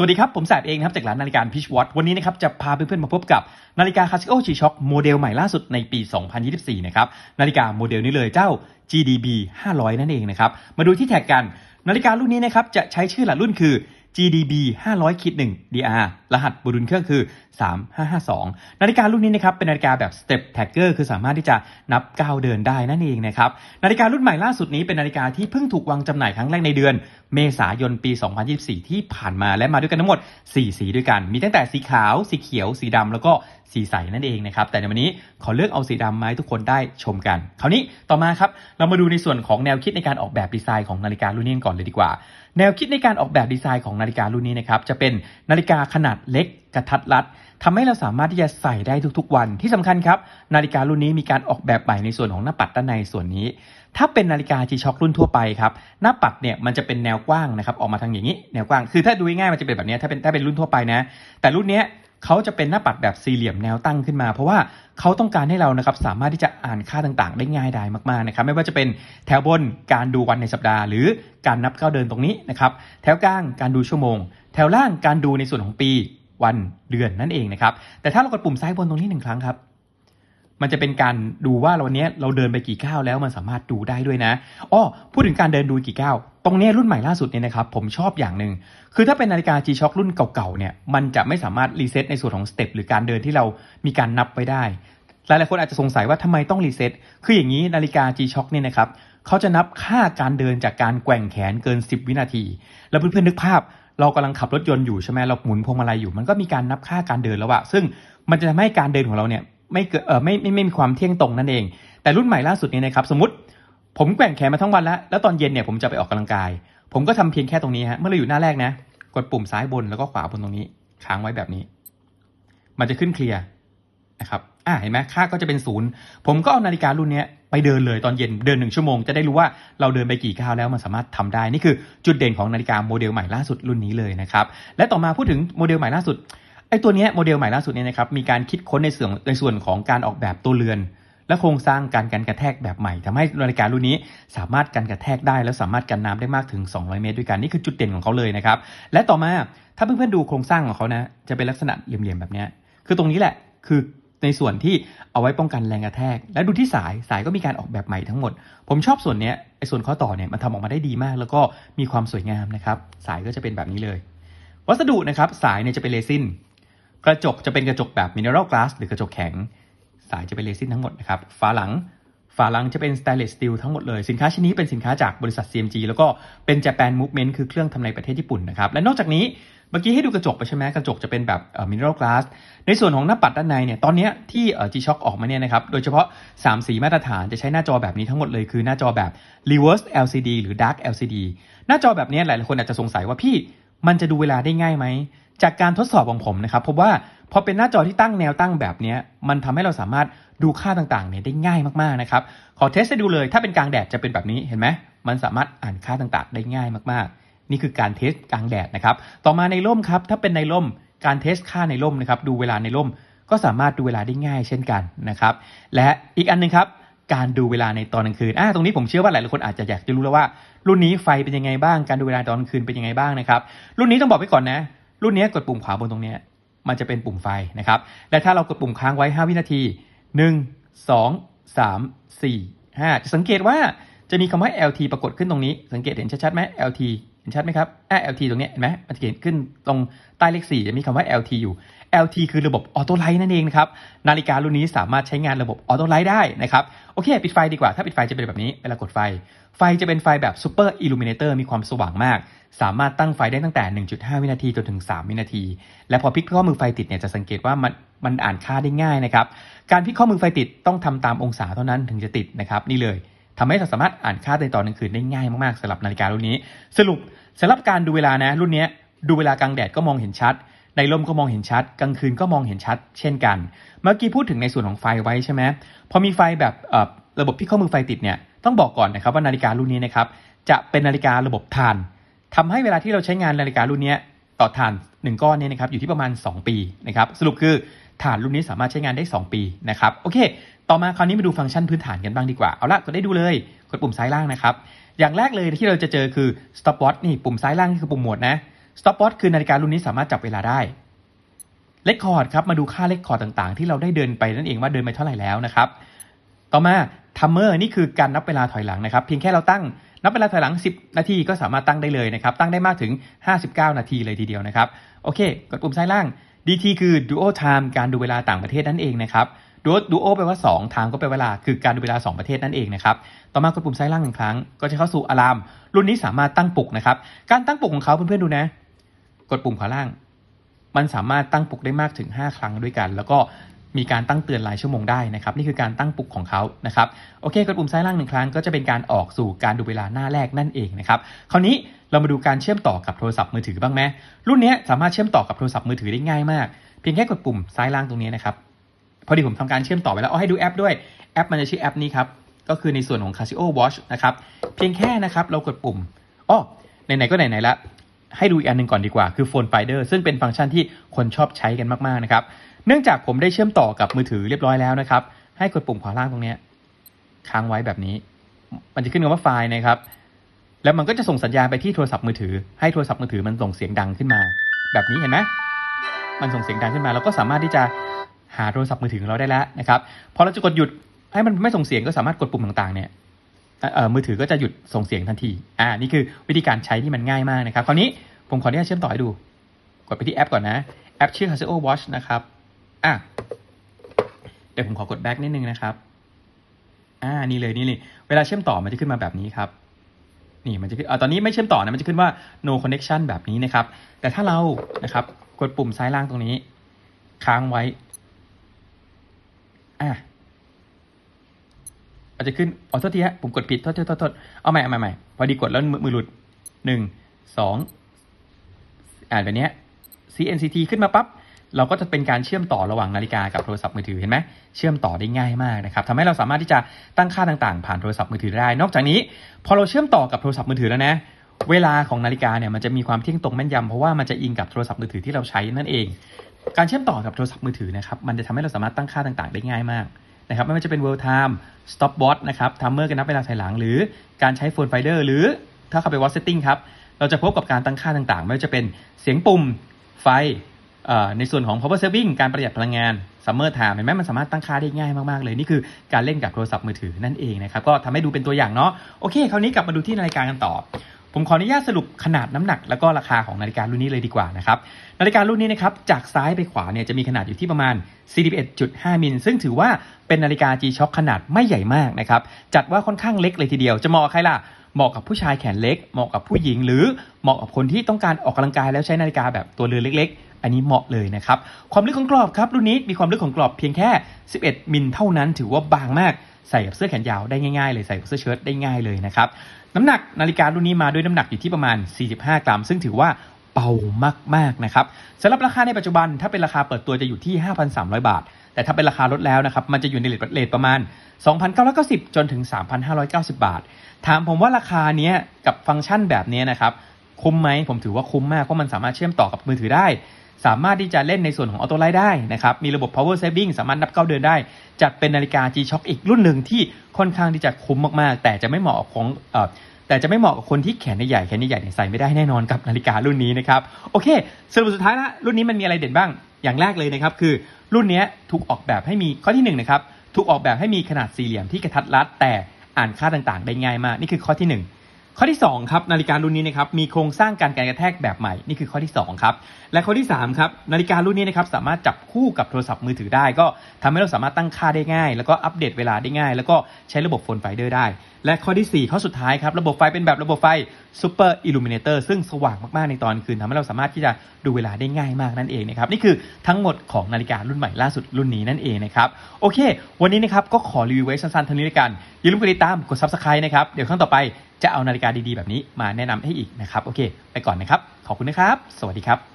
สวัสดีครับ ผมแสบเองครับจากร้านนาฬิกาพิชวอตวันนี้นะครับจะพาเพื่อนๆมาพบกับนาฬิกาคาสิโอชีช็อคโมเดลใหม่ล่าสุดในปี 2024 นะครับนาฬิกาโมเดลนี้เลยเจ้า GDB 500 นั่นเองนะครับมาดูที่แท็กกัน นาฬิการุ่นนี้นะครับจะใช้ชื่อหลักรุ่นคือ GDB 500คิด1 DR รหัสบรุนเครื่องคือ 3552 นาฬิการุ่นนี้นะครับเป็นนาฬิกาแบบ Step Tracker คือสามารถที่จะนับก้าวเดินได้นั่นเองนะครับนาฬิการุ่นใหม่ล่าสุดนี้เป็นนาฬิกาที่เพิ่งถูกวางจำหน่ายครั้งแรกในเดือน เมษายนปี 2024 ที่ผ่านมาและมาด้วยกันทั้งหมด 4 สีด้วยกัน มีตั้งแต่สีขาว สีเขียว สีดำแล้วก็สีใสนั่นเองนะครับ แต่ในวันนี้ขอเลือกเอาสีดำมาให้ทุกคนได้ชมกัน คราวนี้ต่อมาครับ เรามาดูในส่วนของแนวคิดในการออกแบบดีไซน์ของนาฬิการุ่นนี้ก่อนเลยดีกว่า แนวคิดในการออกแบบดีไซน์ของนาฬิการุ่นนี้นะครับ จะเป็นนาฬิกาขนาดเล็กกระทัดรัดทำให้เราสามารถที่จะใส่ได้ทุกๆ วันที่สำคัญครับ นาฬิการุ่นนี้มีการออกแบบใหม่ในส่วนของหน้าปัดด้านในส่วนนี้ ถ้าเป็นนาฬิกาจีช็อครุ่นทั่วไปครับหน้าปัดเนี่ยมันจะเป็นแนวกว้างนะครับออกมาทางอย่างนี้แนวกว้างคือถ้าดูง่ายมันจะเป็นแบบนี้ถ้าเป็นถ้าเป็นรุ่นทั่วไปนะ แต่รุ่นนี้ เขาจะเป็นหน้าปัดแบบสี่เหลี่ยมแนวตั้งขึ้นมา เพราะว่าเขาต้องการให้เรานะครับสามารถที่จะอ่านค่าต่างๆ ได้ง่ายดายมากๆนะครับไม่ว่าจะเป็นแถวบนการดูวันในสัปดาห์ หรือการนับก้าวเดินตรงนี้นะครับแถวกลางการดูชั่วโมง แถวล่างการดูในส่วนของปีวันเดือนนั่นเองนะครับแต่ถ้าเรากดปุ่มซ้ายบนตรงนี้หนึ่งครั้งครับมันจะเป็นการดูว่าวันนี้เราเดินไปกี่ก้าวแล้วมันสามารถดูได้ด้วยนะอ้อพูดถึงการเดินดูกี่ก้าว รงนี้รุ่นใหม่ล่าสุดเนี่ยนะครับผมชอบอย่างหนึ่งคือถ้าเป็นนาฬิกา G-Shock รุ่นเก่าๆเนี่ยมันจะไม่สามารถรีเซ็ตในส่วนของสเต็ปหรือการเดินที่เรามีการนับไว้ได้หลายๆคนอาจจะสงสัยว่าทำไมต้องรีเซ็ตคืออย่างนี้นาฬิกา G-Shock เนี่ยนะครับเขาจะนับค่าการเดินจากการแกว่งแขนเกิน 10 วินาที แล้วเพื่อนๆนึกภาพ เรากำลังขับรถยนต์อยู่ใช่ไหมเราหมุนพวงมาลัยอยู่ มันก็มีการนับค่าการเดินแล้วอะซึ่งมันจะทำให้การเดินของเราเนี่ยไม่เกิดเออไม่ไม่ไม่มีความเที่ยงตรงนั่นเอง แต่รุ่นใหม่ล่าสุดนี้นะครับสมมติ ผมแกว่งแขนมาทั้งวันแล้ว แล้วตอนเย็นเนี่ยผมจะไปออกกำลังกาย ผมก็ทำเพียงแค่ตรงนี้ฮะ เมื่อเราอยู่หน้าแรกนะ กดปุ่มซ้ายบนแล้วก็ขวาบนตรงนี้ ค้างไว้แบบนี้ มันจะขึ้นเคลียร์นะครับ อ่าเห็นไหมค่าก็จะเป็นศูนย์ ผมก็เอานาฬิการุ่นนี้ไปเดินเลยตอนเย็นเดินหนึ่งชั่วโมงจะได้รู้ว่าเราเดินไปกี่ก้าวแล้วมันสามารถทำได้ นี่คือจุดเด่นของนาฬิกาโมเดลใหม่ล่าสุดรุ่นนี้เลยนะครับ และต่อมาพูดถึงโมเดลใหม่ล่าสุดไอ้ตัวเนี้ยโมเดลใหม่ล่าสุดเนี่ยนะครับมีการคิดค้นในส่วนในส่วนของการออกแบบตัวเรือน และโครงสร้างการกันกระแทกแบบใหม่ทำให้นาฬิการุ่นนี้สามารถกันกระแทกได้ แล้วสามารถกันน้ำได้มากถึง 200 เมตรด้วยกันนี่คือจุดเด่นของเขาเลยนะครับและต่อมาถ้าเพื่อนๆดูโครงสร้างของเขานะจะเป็นลักษณะเหลี่ยมๆแบบนี้คือตรงนี้แหละคือในส่วนที่เอาไว้ป้องกันแรงกระแทก และดูที่สายสายก็มีการออกแบบใหม่ทั้งหมด ผมชอบส่วนนี้ไอ้ส่วนข้อต่อเนี่ยมันทำออกมาได้ดีมาก แล้วก็มีความสวยงามนะครับสายก็จะเป็นแบบนี้เลย วัสดุนะครับสายเนี่ยจะเป็นเรซินกระจกจะเป็นกระจกแบบมิเนอรัลกลาสหรือกระจกแข็ง สายจะเป็นเรซินทั้งหมดนะครับฝาหลังฝาหลังจะเป็นส t ต i เลสสตีลทั้งหมดเลย สินค้าชิ้นนี้เป็นสินค้าจากบริษัท CMG แล้วก็เป็น Japan Movement คือเครื่องทำในประเทศญี่ปุ่นนะครับ และนอกจากนี้เมื่อกี้ให้ดูกระจกไปใช่ไหมกระจกจะเป็นแบบมิเนอรัลกลาสในส่วนของหน้าปัดด้านในเนี่ยตอนนี้ที่ G-Shock ออกมาเนี่ยนะครับโดยเฉพาะ 3 สีมาตรฐานจะใช้หน้าจอแบบนี้ทั้งหมดเลยคือหน้าจอแบบ reverse LCD หรือ dark LCD หน้าจอแบบนี้หลายๆคนอาจจะสงสัยว่าพี่มันจะดูเวลาได้ง่ายไหมจากการทดสอบของผมนะครับพบว่า พอเป็นหน้าจอที่ตั้งแนวตั้งแบบนี้มันทำให้เราสามารถดูค่าต่างๆเนี่ยได้ง่ายมากๆนะครับขอเทสให้ดูเลย ถ้าเป็นกลางแดดจะเป็นแบบนี้เห็นไหมมันสามารถอ่านค่าต่างๆ ได้ง่ายมากๆ นี่คือการเทสกลางแดดนะครับต่อมาในร่มครับถ้าเป็นในร่มการเทสค่าในร่มนะครับดูเวลาในร่มก็สามารถดูเวลาได้ง่ายเช่นกันนะครับและอีกอันนึงครับการดูเวลาในตอนกลางคืนอ่าตรงนี้ผมเชื่อว่าหลายๆคนอาจจะอยากจะรู้แล้วว่า รุ่นนี้ไฟเป็นยังไงบ้าง การดูเวลาตอนกลางคืนเป็นยังไงบ้างนะครับรุ่นนี้ต้องบอกไว้ก่อนนะ รุ่นนี้กดปุ่มขวาบนตรงนี้ มันจะเป็นปุ่มไฟนะครับ และถ้าเรากดปุ่มค้างไว้ 5 วินาที 1 2 3 4 5 จะสังเกตว่าจะมีคำว่า LT ปรากฏขึ้นตรงนี้ สังเกตเห็นชัดๆไหม LT นชัดไหมครับแอ่า LT ตรงนี้เห็นไหมมันจะเขียนขึ้นตรงใต้เลข 4 จะมีคำว่า LT อยู่ LT คือระบบออโต้ไลท์นั่นเองนะครับ นาฬิการุ่นนี้สามารถใช้งานระบบออโต้ไลท์ได้นะครับ โอเค ปิดไฟดีกว่า ถ้าปิดไฟจะเป็นแบบนี้ เวลากดไฟ ไฟจะเป็นไฟแบบซูเปอร์อิลูมิเนเตอร์มีความสว่างมาก สามารถตั้งไฟได้ตั้งแต่ 1.5 วินาทีจนถึง 3 วินาที และพอพลิกข้อมือไฟติดเนี่ยจะสังเกตว่ามันมันอ่านค่าได้ง่ายนะครับ การพลิกข้อมือไฟติดต้องทำตามองศาเท่านั้นถึงจะติดนะครับนี่เลยทำให้เราสามารถอ่านค่าในตอนกลางคืนได้ง่ายมากๆสำหรับนาฬิการุ่นนี้ สรุป สำหรับการดูเวลานะ รุ่นนี้ดูเวลากลางแดดก็มองเห็นชัด ในร่มก็มองเห็นชัด กลางคืนก็มองเห็นชัด เช่นกัน เมื่อกี้พูดถึงในส่วนของไฟไว้ใช่ไหมพอมีไฟแบบระบบที่ข้อมือไฟติดเนี่ยต้องบอกก่อนนะครับว่านาฬิการุ่นนี้นะครับจะเป็นนาฬิการะบบถ่านทำให้เวลาที่เราใช้งานนาฬิการุ่นนี้ต่อถ่าน 1 ก้อนเนี่ยนะครับอยู่ที่ประมาณ 2 ปีนะครับสรุปคือถ่านรุ่นนี้สามารถใช้งานได้ 2 ปีนะครับโอเค ต่อมาคราวนี้มาดูฟังก์ชันพื้นฐานกันบ้างดีกว่า เอาละก็ได้ดูเลย กดปุ่มซ้ายล่างนะครับ อย่างแรกเลยที่เราจะเจอคือ stop watch นี่ปุ่มซ้ายล่างนี่คือปุ่มโหมดนะ stopwatch คือนาฬิการุ่นนี้สามารถจับเวลาได้เลคคอร์ดครับมาดูค่าเลคคอร์ดต่างๆ ที่เราได้เดินไปนั่นเองว่าเดินไปเท่าไหร่แล้วนะครับ ต่อมาทัมเมอร์นี่คือการนับเวลาถอยหลังนะครับ เพียงแค่เราตั้งนับเวลาถอยหลัง 10 นาทีก็สามารถตั้งได้เลยนะครับ ตั้งได้มากถึง 59 นาทีเลยทีเดียวนะครับ โอเค กดปุ่มซ้ายล่าง DT คือ Duo Time การดูเวลาต่างประเทศนั่นเองนะครับ Duo Duo แปลว่า2 Time ก็แปลเวลา คือการดูเวลา 2 ประเทศนั่นเองนะครับ ต่อมากดปุ่มซ้ายล่างหนึ่งครั้ง ก็จะเข้าสู่อะลาม รุ่นนี้สามารถตั้งปลุกนะครับ การตั้งปลุกของเขาเพื่อนๆดูนะ กดปุ่มขวาล่าง มันสามารถตั้งปลุกได้มากถึง 5 ครั้งด้วยกัน แล้วก็มีการตั้งเตือนรายชั่วโมงได้นะครับ นี่คือการตั้งปลุกของเขานะครับ โอเค กดปุ่มซ้ายล่างหนึ่งครั้งก็จะเป็นการออกสู่การดูเวลาหน้าแรกนั่นเองนะครับ คราวนี้เรามาดูการเชื่อมต่อกับโทรศัพท์มือถือบ้างไหมรุ่นนี้สามารถเชื่อมต่อกับโทรศัพท์มือถือได้ง่ายมาก เพียงแค่กดปุ่มซ้ายล่างตรงนี้นะครับ พอดีผมทำการเชื่อมต่อไปแล้วเอาให้ดูแอปด้วยแอปมันจะชื่อแอปนี้ครับ ก็คือในส่วนของ Casio Watch นะครับ เพียงแค่นะครับเรากดปุ่มอ้อไหนๆก็ไหนๆละให้ดูอีกอันหนึ่งก่อนดีกว่า คือ Phone Finder ซึ่งเป็นฟังก์ชันที่คนชอบใช้กันมากๆนะครับ เนื่องจากผมได้เชื่อมต่อกับมือถือเรียบร้อยแล้วนะครับ ให้กดปุ่มขวาล่างตรงนี้ค้างไว้แบบนี้ มันจะขึ้นคำว่าไฟล์นะครับ แล้วมันก็จะส่งสัญญาณไปที่โทรศัพท์มือถือ ให้โทรศัพท์มือถือมันส่งเสียงดังขึ้นมา แบบนี้เห็นไหมมันส่งเสียงดังขึ้นมาเราก็สามารถที่จะ หาโทรศัพท์มือถือของเราได้แล้วนะครับพอเราจะกดหยุดให้มันไม่ส่งเสียงก็สามารถกดปุ่มต่างๆเนี่ยเออมือถือก็จะหยุดส่งเสียงทันทีอ่านี่คือวิธีการใช้ที่มันง่ายมากนะครับคราวนี้ผมขออนุญาตเชื่อมต่อให้ดู กดไปที่แอปก่อนนะ แอปชื่อ Casio Watch นะครับอะเดี๋ยวผมขอกด back นิดนึงนะครับอ่านี่เลยนี่เลยเวลาเชื่อมต่อมันจะขึ้นมาแบบนี้ครับนี่มันจะขึ้นอ่าตอนนี้ไม่เชื่อมต่อนะมันจะขึ้นว่า no connection แบบนี้นะครับ แต่ถ้าเรานะครับกดปุ่มซ้ายล่างตรงนี้ ค้างไว้ อะอาจจะขึ้นอ๋อโทษทีฮะ ผมกดผิดโทษโทษโทษเอาใหม่เอาใหม่ใหม่พอดีกดแล้วมือมือหลุดหนึ่งสองอ่าแบบนี้ CNCT ขึ้นมาปั๊บเราก็จะเป็นการเชื่อมต่อระหว่างนาฬิกากับโทรศัพท์มือถือเห็นไหมเชื่อมต่อได้ง่ายมากนะครับทำให้เราสามารถที่จะตั้งค่าต่างๆ ผ่านโทรศัพท์มือถือได้ นอกจากนี้ พอเราเชื่อมต่อกับโทรศัพท์มือถือแล้วนะ เวลาของนาฬิกาเนี่ยมันจะมีความเที่ยงตรงแม่นยำเพราะว่ามันจะอิงกับโทรศัพท์มือถือที่เราใช้นั่นเอง การเชื่อมต่อกับโทรศัพท์มือถือนะครับมันจะทำให้เราสามารถตั้งค่าต่างๆ ได้ง่ายมากนะครับไม่ว่าจะเป็น world time stopwatch นะครับ timer กันนับเวลาถอยหลัง หรือการใช้ phone finder หรือถ้าเข้าไป watch setting ครับเราจะพบกับการตั้งค่าต่างๆ ไม่ว่าจะเป็นเสียงปุ่มไฟในส่วนของ power saving การประหยัดพลังงาน summer time เห็นไหมมันสามารถตั้งค่าได้ง่ายมากๆเลย นี่คือการเล่นกับโทรศัพท์มือถือนั่นเองนะครับ ก็ทำให้ดูเป็นตัวอย่างเนาะโอเค คราวนี้กลับมาดูที่นาฬิกากันต่อ ผมขออนุญาตสรุปขนาดน้ำหนัก แล้วก็ราคาของนาฬิการุ่นนี้เลยดีกว่านะครับนาฬิการุ่นนี้นะครับจากซ้ายไปขวาเนี่ยจะมีขนาดอยู่ที่ประมาณ 41.5 มิล ซึ่งถือว่าเป็นนาฬิกา G-Shock ขนาดไม่ใหญ่มากนะครับจัดว่าค่อนข้างเล็กเลยทีเดียวจะเหมาะใครล่ะเหมาะกับผู้ชายแขนเล็ก เหมาะกับผู้หญิง หรือเหมาะกับคนที่ต้องการออกกำลังกายแล้วใช้นาฬิกาแบบตัวเรือนเล็ก ๆ อันนี้เหมาะเลยนะครับความลึกของกรอบครับรุ่นนี้มีความลึกของกรอบเพียงแค่ 11 มิลเท่านั้น ถือว่าบางมาก ใส่กับเสื้อแขนยาวได้ง่ายๆเลยใส่กับเสื้อเชิ้ตได้ง่ายเลยนะครับน้ำหนักนาฬิการุ่นนี้มาด้วยน้ำหนักอยู่ที่ประมาณ 45 กรัม ซึ่งถือว่าเบามากๆนะครับสำหรับราคาในปัจจุบันถ้าเป็นราคาเปิดตัวจะอยู่ที่ 5,300 บาท แต่ถ้าเป็นราคาลดแล้วนะครับมันจะอยู่ในเลทเลทประมาณ 2,990 จนถึง 3,590 บาท ถามผมว่าราคาเนี้ยกับฟังก์ชันแบบนี้นะครับคุ้มไหมผมถือว่าคุ้มมากเพราะมันสามารถเชื่อมต่อกับมือถือได้ สามารถที่จะเล่นในส่วนของออโต้ไลท์ได้นะครับ มีระบบ power saving สามารถนับก้าเดือนได้ จัดเป็นนาฬิกา G-Shock อีกรุ่นหนึ่งที่ค่อนข้างที่จะคุ้มมากๆ แต่จะไม่เหมาะของอแต่จะไม่เหมาะกับคนที่แขนใหญ่แขนใหญ่ๆเนี่ใส่ไม่ได้แน่นอนกับนาฬิการุ่นนี้นะครับโอเคสรุปสุดท้ายละรุ่นนี้มันมีอะไรเด่นบ้างอย่างแรกเลยนะครับคือรุ่นนี้ถูกออกแบบให้มีข้อที่หนึ่งนะครับถูกออกแบบให้มีขนาดสี่เหลี่ยมที่กระทัดรัดแต่อ่านค่าต่างๆ ได้ง่ายมาก นี่คือข้อที่หนึ่ง ข้อที่2ครับนาฬิการุ่นนี้นะครับมีโครงสร้างการการกระแทกแบบใหม่นี่คือข้อที่2ครับและข้อที่3ครับนาฬิการุ่นนี้นะครับสามารถจับคู่กับโทรศัพท์มือถือได้ ก็ทำให้เราสามารถตั้งค่าได้ง่าย แล้วก็อัปเดตเวลาได้ง่าย แล้วก็ใช้ระบบโฟนไฟเดอร์ได้และข้อที่ 4 ข้อสุดท้ายครับ ระบบไฟเป็นแบบระบบไฟ Super Illuminator ซึ่งสว่างมาก ๆ ในตอนคืนทำให้เราสามารถที่จะดูเวลาได้ง่ายมากนั่นเองนะครับ นี่คือทั้งหมดของนาฬิการุ่นใหม่ล่าสุดรุ่นนี้นั่นเองนะครับ โอเค วันนี้นะครับก็ขอรีวิวไว้สั้นๆเท่านี้ละกันอย่าลืมกดติดตามกด Subscribe นะครับเดี๋ยวครั้งต่อไปจะเอานาฬิกาดีๆแบบนี้มาแนะนำให้อีกนะครับโอเค ไปก่อนนะครับขอบคุณนะครับ สวัสดีครับ